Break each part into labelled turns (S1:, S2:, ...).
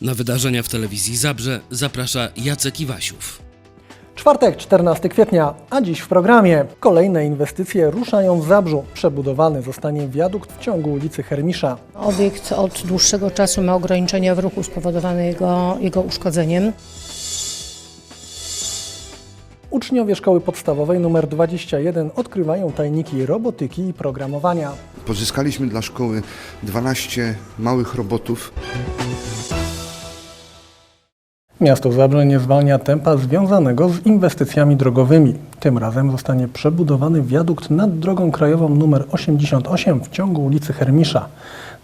S1: Na wydarzenia w telewizji Zabrze zaprasza Jacek Iwasiów.
S2: Czwartek, 14 kwietnia, a dziś w programie. Kolejne inwestycje ruszają w Zabrzu. Przebudowany zostanie wiadukt w ciągu ulicy Hermisza.
S3: Obiekt od dłuższego czasu ma ograniczenia w ruchu spowodowane jego, jego uszkodzeniem.
S2: Uczniowie szkoły podstawowej nr 21 odkrywają tajniki robotyki i programowania.
S4: Pozyskaliśmy dla szkoły 12 małych robotów.
S2: Miasto Zabrze nie zwalnia tempa związanego z inwestycjami drogowymi. Tym razem zostanie przebudowany wiadukt nad drogą krajową nr 88 w ciągu ulicy Hermisza.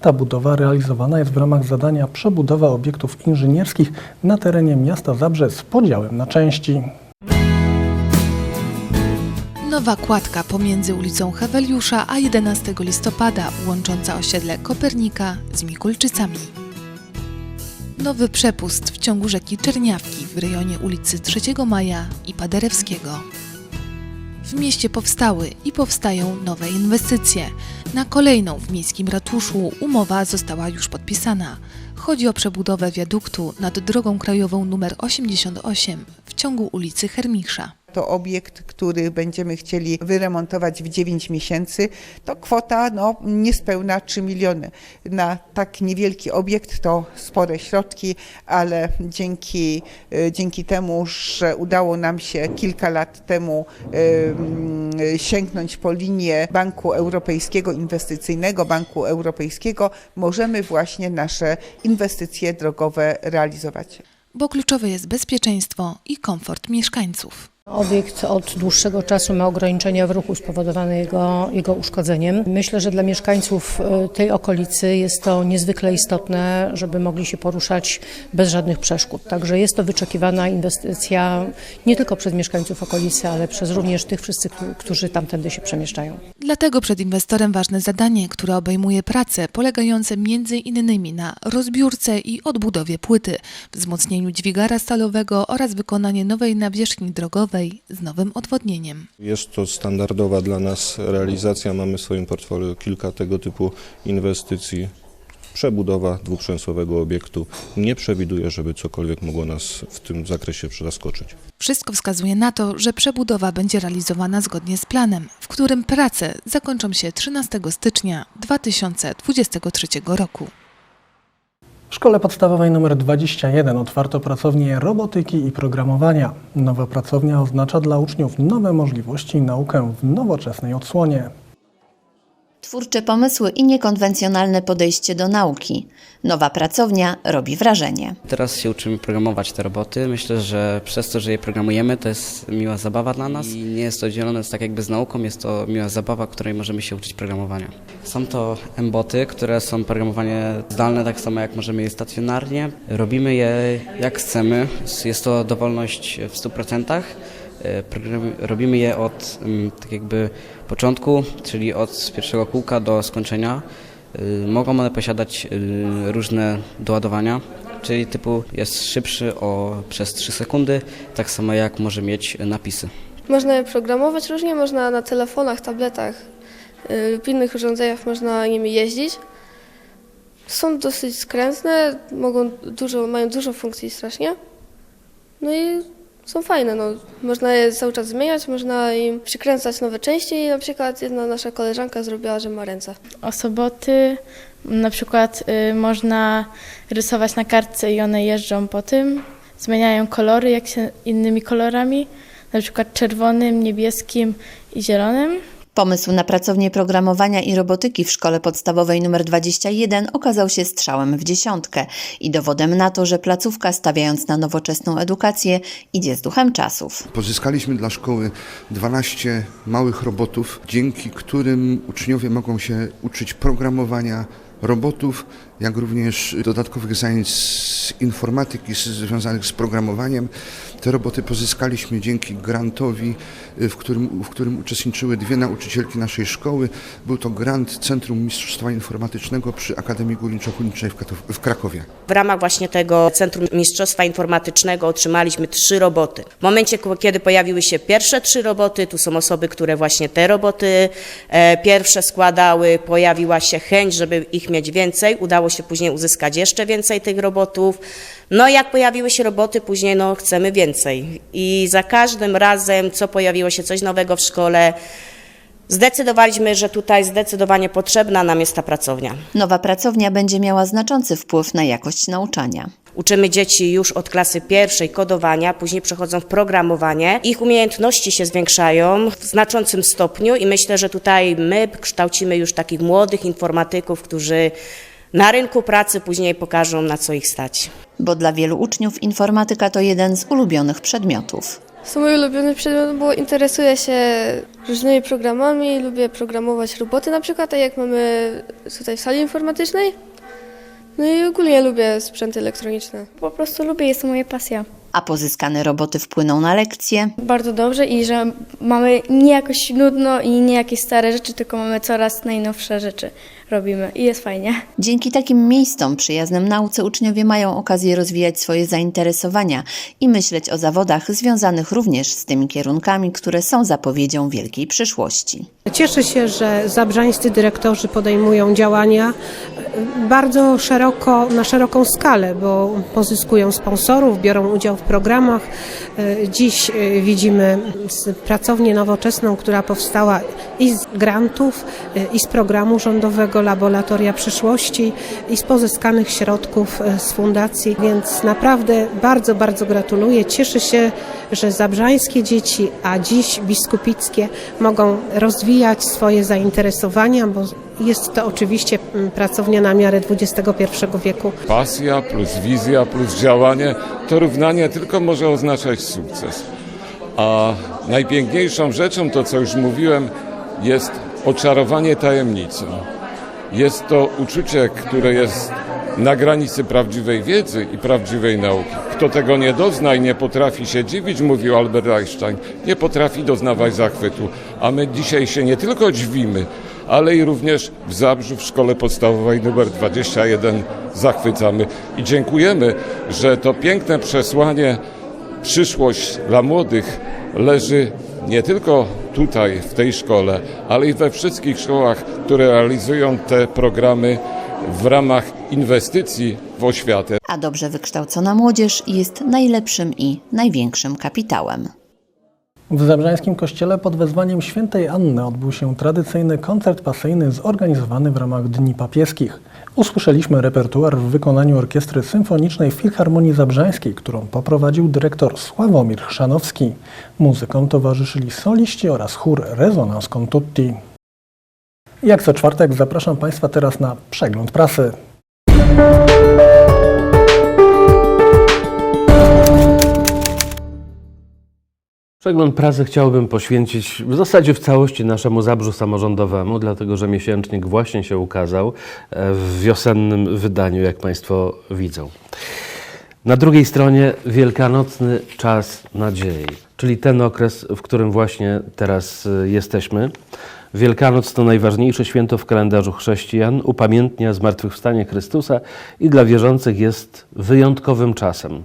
S2: Ta budowa realizowana jest w ramach zadania przebudowa obiektów inżynierskich na terenie miasta Zabrze z podziałem na części.
S5: Nowa kładka pomiędzy ulicą Heweliusza a 11 listopada, łącząca osiedle Kopernika z Mikulczycami. Nowy przepust w ciągu rzeki Czerniawki w rejonie ulicy 3 Maja i Paderewskiego. W mieście powstały i powstają nowe inwestycje. Na kolejną w miejskim ratuszu umowa została już podpisana. Chodzi o przebudowę wiaduktu nad drogą krajową nr 88 w ciągu ulicy Hermisza.
S6: To obiekt, który będziemy chcieli wyremontować w 9 miesięcy. To kwota no, niespełna 3 miliony. Na tak niewielki obiekt to spore środki, ale dzięki, e, dzięki temu, że udało nam się kilka lat temu em, sięgnąć po linię Banku Europejskiego Inwestycyjnego, Banku Europejskiego, możemy właśnie nasze inwestycje drogowe realizować.
S5: bo kluczowe jest bezpieczeństwo i komfort mieszkańców.
S3: Obiekt od dłuższego czasu ma ograniczenia w ruchu spowodowane jego, jego uszkodzeniem. Myślę, że dla mieszkańców y, tej okolicy jest to niezwykle istotne, żeby mogli się poruszać bez żadnych przeszkód. Także jest to wyczekiwana inwestycja nie tylko przez mieszkańców okolicy, ale przez również tych wszyscy, któ- którzy tamtędy się przemieszczają.
S5: Dlatego przed inwestorem ważne zadanie, które obejmuje prace polegające innymi na rozbiórce i odbudowie płyty, wzmocnieniu dźwigara stalowego oraz wykonanie nowej nawierzchni drogowej z nowym odwodnieniem.
S7: Jest to standardowa dla nas realizacja. Mamy w swoim portfolio kilka tego typu inwestycji. Przebudowa dwuprzęsłowego obiektu nie przewiduje, żeby cokolwiek mogło nas w tym zakresie zaskoczyć.
S5: Wszystko wskazuje na to, że przebudowa będzie realizowana zgodnie z planem, w którym prace zakończą się 13 stycznia 2023 roku.
S2: Szkole podstawowej nr 21 otwarto pracownię robotyki i programowania. Nowa pracownia oznacza dla uczniów nowe możliwości i naukę w nowoczesnej odsłonie.
S8: Twórcze pomysły i niekonwencjonalne podejście do nauki. Nowa pracownia robi wrażenie.
S9: Teraz się uczymy programować te roboty. Myślę, że przez to, że je programujemy, to jest miła zabawa dla nas i nie jest to dzielone tak jakby z nauką, jest to miła zabawa, której możemy się uczyć programowania. Są to M-boty, które są programowanie zdalne, tak samo jak możemy je stacjonarnie. Robimy je jak chcemy, jest to dowolność w 100%. E, Robimy je od mm, tak jakby początku, czyli od pierwszego kółka do skończenia. Y, Mogą one posiadać y, różne doładowania, czyli typu jest szybszy o przez 3 sekundy, tak samo jak może mieć napisy.
S10: Można je programować różnie, można na telefonach, tabletach lub innych urządzeniach można nimi jeździć. Są dosyć skrętne, mogą dużo, mają dużo funkcji strasznie. No i są fajne, no. Można je cały czas zmieniać, można im przykręcać nowe części na przykład jedna nasza koleżanka zrobiła, że ma ręce.
S11: osoboty. Na przykład y, można rysować na kartce i one jeżdżą po tym. Zmieniają kolory jak się innymi kolorami, na przykład czerwonym, niebieskim i zielonym.
S8: Pomysł na pracownię programowania i robotyki w szkole podstawowej nr 21 okazał się strzałem w dziesiątkę i dowodem na to, że placówka stawiając na nowoczesną edukację idzie z duchem czasów.
S4: Pozyskaliśmy dla szkoły 12 małych robotów, dzięki którym uczniowie mogą się uczyć programowania robotów, jak również dodatkowych zajęć z informatyki związanych z programowaniem. Te roboty pozyskaliśmy dzięki grantowi, y, w którym, w którym uczestniczyły dwie nauczycielki naszej szkoły. Był to grant Centrum Mistrzostwa Informatycznego przy Akademii Górniczo-Hutniczej w, w Krakowie.
S12: W ramach właśnie tego Centrum Mistrzostwa Informatycznego otrzymaliśmy trzy roboty. W momencie, kiedy pojawiły się pierwsze trzy roboty, tu są osoby, które właśnie te roboty e, pierwsze składały, pojawiła się chęć, żeby ich mieć więcej. Udało udało się później uzyskać jeszcze więcej tych robotów. No i jak pojawiły się roboty, później no chcemy więcej. I za każdym razem, co pojawiło się coś nowego w szkole, zdecydowaliśmy, że tutaj zdecydowanie potrzebna nam jest ta pracownia.
S8: Nowa pracownia będzie miała znaczący wpływ na jakość nauczania.
S12: Uczymy dzieci już od klasy pierwszej kodowania, później przechodzą w programowanie. Ich umiejętności się zwiększają w znaczącym stopniu i myślę, że tutaj my kształcimy już takich młodych informatyków, którzy na rynku pracy później pokażą, na co ich stać.
S8: Bo dla wielu uczniów informatyka to jeden z ulubionych przedmiotów.
S10: Są mój ulubiony przedmiot, bo interesuję się różnymi programami, lubię programować roboty na przykład, tak jak mamy tutaj w sali informatycznej. No i ogólnie lubię sprzęty elektroniczne.
S11: Po prostu lubię, jest to moja pasja.
S8: A pozyskane roboty wpłyną na lekcje,
S11: Bardzo dobrze i że mamy nie jakoś nudno i nie jakieś stare rzeczy, tylko mamy coraz najnowsze rzeczy robimy i jest fajnie.
S8: Dzięki takim miejscom przyjaznym nauce uczniowie mają okazję rozwijać swoje zainteresowania i myśleć o zawodach związanych również z tymi kierunkami, które są zapowiedzią wielkiej przyszłości.
S13: Cieszę się, że zabrzańscy dyrektorzy podejmują działania e, bardzo szeroko, na szeroką skalę, bo pozyskują sponsorów, biorą udział w programach. E, Dziś e, widzimy pracownię nowoczesną, która powstała i z grantów, i z programu rządowego Laboratoria Przyszłości, i z pozyskanych środków e, z fundacji, więc naprawdę bardzo, bardzo gratuluję. Cieszę się, że zabrzańskie dzieci, a dziś biskupickie mogą rozwijać swoje zainteresowania, bo jest to oczywiście mm, pracownia na miarę XXI wieku.
S14: Pasja plus wizja plus działanie to równanie tylko może oznaczać sukces. A najpiękniejszą rzeczą, to co już mówiłem, jest oczarowanie tajemnicą. Jest to uczucie, które jest na granicy prawdziwej wiedzy i prawdziwej nauki. Kto tego nie dozna i nie potrafi się dziwić, mówił Albert Einstein, nie potrafi doznawać zachwytu. A my dzisiaj się nie tylko dziwimy, ale i również w Zabrzu w szkole podstawowej numer 21 zachwycamy i dziękujemy, że to piękne przesłanie przyszłość dla młodych leży nie tylko tutaj, w tej szkole, ale i we wszystkich szkołach, które realizują te programy w ramach inwestycji w oświatę.
S8: A dobrze wykształcona młodzież jest najlepszym i największym kapitałem.
S2: W Zabrzańskim Kościele pod wezwaniem świętej Anny odbył się tradycyjny koncert pasyjny zorganizowany w ramach Dni Papieskich. Usłyszeliśmy repertuar w wykonaniu Orkiestry Symfonicznej Filharmonii Zabrzańskiej, którą poprowadził dyrektor Sławomir Chrzanowski. Muzykom towarzyszyli soliści oraz chór Resonans con Tutti. Jak co czwartek zapraszam Państwa teraz na przegląd prasy.
S1: Przegląd prasy chciałbym poświęcić w zasadzie w całości naszemu zabrzu samorządowemu, dlatego że miesięcznik właśnie się ukazał e, w wiosennym wydaniu, jak Państwo widzą. Na drugiej stronie wielkanocny czas nadziei, czyli ten okres, w którym właśnie teraz e, jesteśmy. Wielkanoc to najważniejsze święto w kalendarzu chrześcijan, upamiętnia zmartwychwstanie Chrystusa i dla wierzących jest wyjątkowym czasem.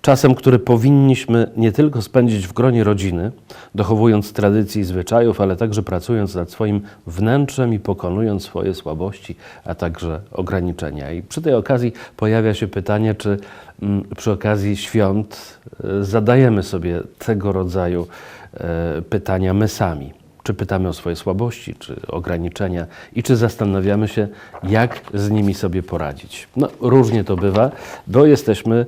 S1: Czasem, który powinniśmy nie tylko spędzić w gronie rodziny, dochowując tradycji i zwyczajów, ale także pracując nad swoim wnętrzem i pokonując swoje słabości, a także ograniczenia. I przy tej okazji pojawia się pytanie, czy mm, przy okazji świąt e, zadajemy sobie tego rodzaju e, pytania my sami. Czy pytamy o swoje słabości, czy ograniczenia i czy zastanawiamy się, jak z nimi sobie poradzić. No, różnie to bywa, bo jesteśmy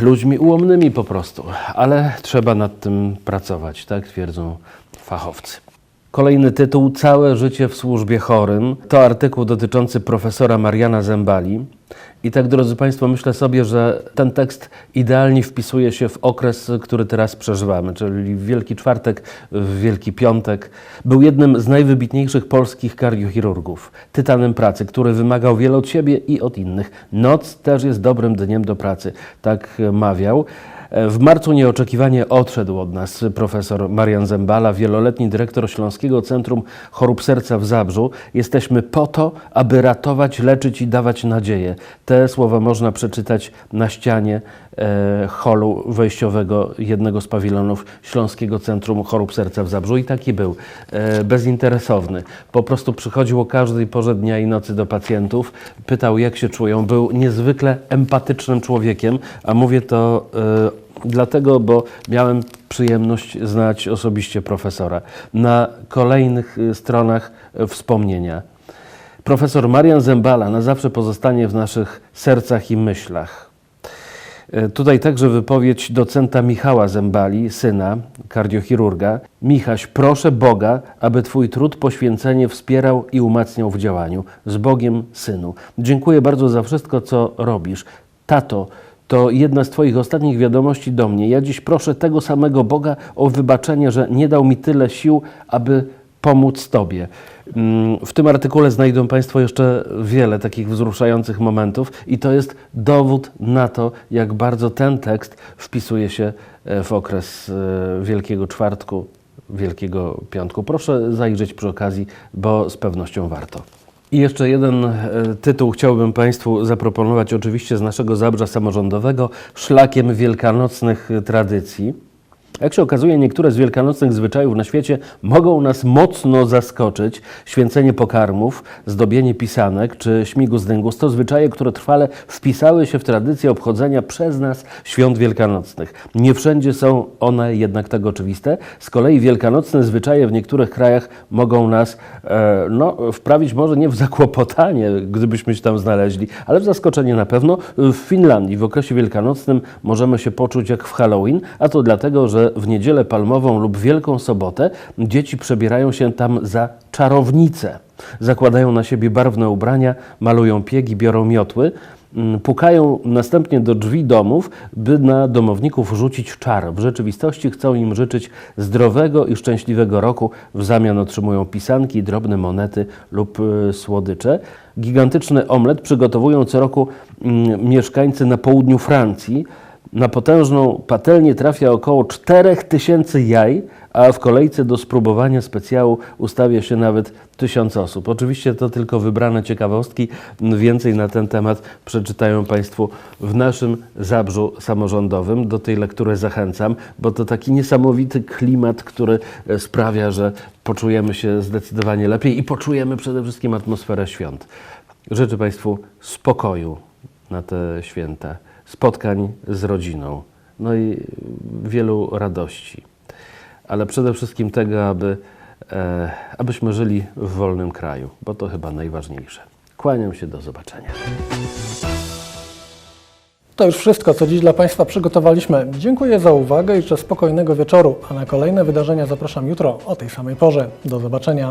S1: ludźmi ułomnymi po prostu, ale trzeba nad tym pracować, tak twierdzą fachowcy. Kolejny tytuł Całe życie w służbie chorym. To artykuł dotyczący profesora Mariana Zembali. I tak, drodzy Państwo, myślę sobie, że ten tekst idealnie wpisuje się w okres, który teraz przeżywamy, czyli Wielki Czwartek, Wielki Piątek. Był jednym z najwybitniejszych polskich kardiochirurgów, tytanem pracy, który wymagał wiele od siebie i od innych. Noc też jest dobrym dniem do pracy, tak mawiał. E, W marcu nieoczekiwanie odszedł od nas profesor Marian Zembala, wieloletni dyrektor Śląskiego Centrum Chorób Serca w Zabrzu. Jesteśmy po to, aby ratować, leczyć i dawać nadzieję. Te słowa można przeczytać na ścianie e, holu wejściowego jednego z pawilonów Śląskiego Centrum Chorób Serca w Zabrzu. I taki był, e, bezinteresowny. Po prostu przychodził o każdej porze dnia i nocy do pacjentów, pytał jak się czują. Był niezwykle empatycznym człowiekiem, a mówię to e, Dlatego, bo miałem przyjemność znać osobiście profesora. Na kolejnych y, stronach y, wspomnienia. Profesor Marian Zembala na zawsze pozostanie w naszych sercach i myślach. E, Tutaj także wypowiedź docenta Michała Zembali, syna, kardiochirurga. Michaś, proszę Boga, aby Twój trud, poświęcenie wspierał i umacniał w działaniu. Z Bogiem, synu. Dziękuję bardzo za wszystko, co robisz. Tato, to jedna z Twoich ostatnich wiadomości do mnie. Ja dziś proszę tego samego Boga o wybaczenie, że nie dał mi tyle sił, aby pomóc Tobie. Mm, W tym artykule znajdą Państwo jeszcze wiele takich wzruszających momentów, i to jest dowód na to, jak bardzo ten tekst wpisuje się e, w okres e, Wielkiego Czwartku, Wielkiego Piątku. Proszę zajrzeć przy okazji, bo z pewnością warto. I jeszcze jeden e, tytuł chciałbym Państwu zaproponować, oczywiście z naszego Zabrza Samorządowego, Szlakiem Wielkanocnych Tradycji. Jak się okazuje, niektóre z wielkanocnych zwyczajów na świecie mogą nas mocno zaskoczyć. Święcenie pokarmów, zdobienie pisanek czy śmigus dyngus to zwyczaje, które trwale wpisały się w tradycję obchodzenia przez nas świąt wielkanocnych. Nie wszędzie są one jednak tak oczywiste. Z kolei wielkanocne zwyczaje w niektórych krajach mogą nas e, no, wprawić może nie w zakłopotanie, gdybyśmy się tam znaleźli, ale w zaskoczenie na pewno. W Finlandii w okresie wielkanocnym możemy się poczuć jak w Halloween, a to dlatego, że w niedzielę palmową lub Wielką Sobotę dzieci przebierają się tam za czarownice. Zakładają na siebie barwne ubrania, malują piegi, biorą miotły, mm, pukają następnie do drzwi domów, by na domowników rzucić czar. W rzeczywistości chcą im życzyć zdrowego i szczęśliwego roku. W zamian otrzymują pisanki, drobne monety lub y, słodycze. Gigantyczny omlet przygotowują co roku mm, mieszkańcy na południu Francji. Na potężną patelnię trafia około 4000 jaj, a w kolejce do spróbowania specjału ustawia się nawet tysiąc osób. Oczywiście to tylko wybrane ciekawostki. Więcej na ten temat przeczytają Państwo w naszym Zabrzu Samorządowym. Do tej lektury zachęcam, bo to taki niesamowity klimat, który e, sprawia, że poczujemy się zdecydowanie lepiej i poczujemy przede wszystkim atmosferę świąt. Życzę Państwu spokoju na te święta spotkań z rodziną, no i wielu radości, ale przede wszystkim tego, aby, e, abyśmy żyli w wolnym kraju, bo to chyba najważniejsze. Kłaniam się, do zobaczenia.
S2: To już wszystko, co dziś dla Państwa przygotowaliśmy. Dziękuję za uwagę i życzę spokojnego wieczoru, a na kolejne wydarzenia zapraszam jutro o tej samej porze. Do zobaczenia.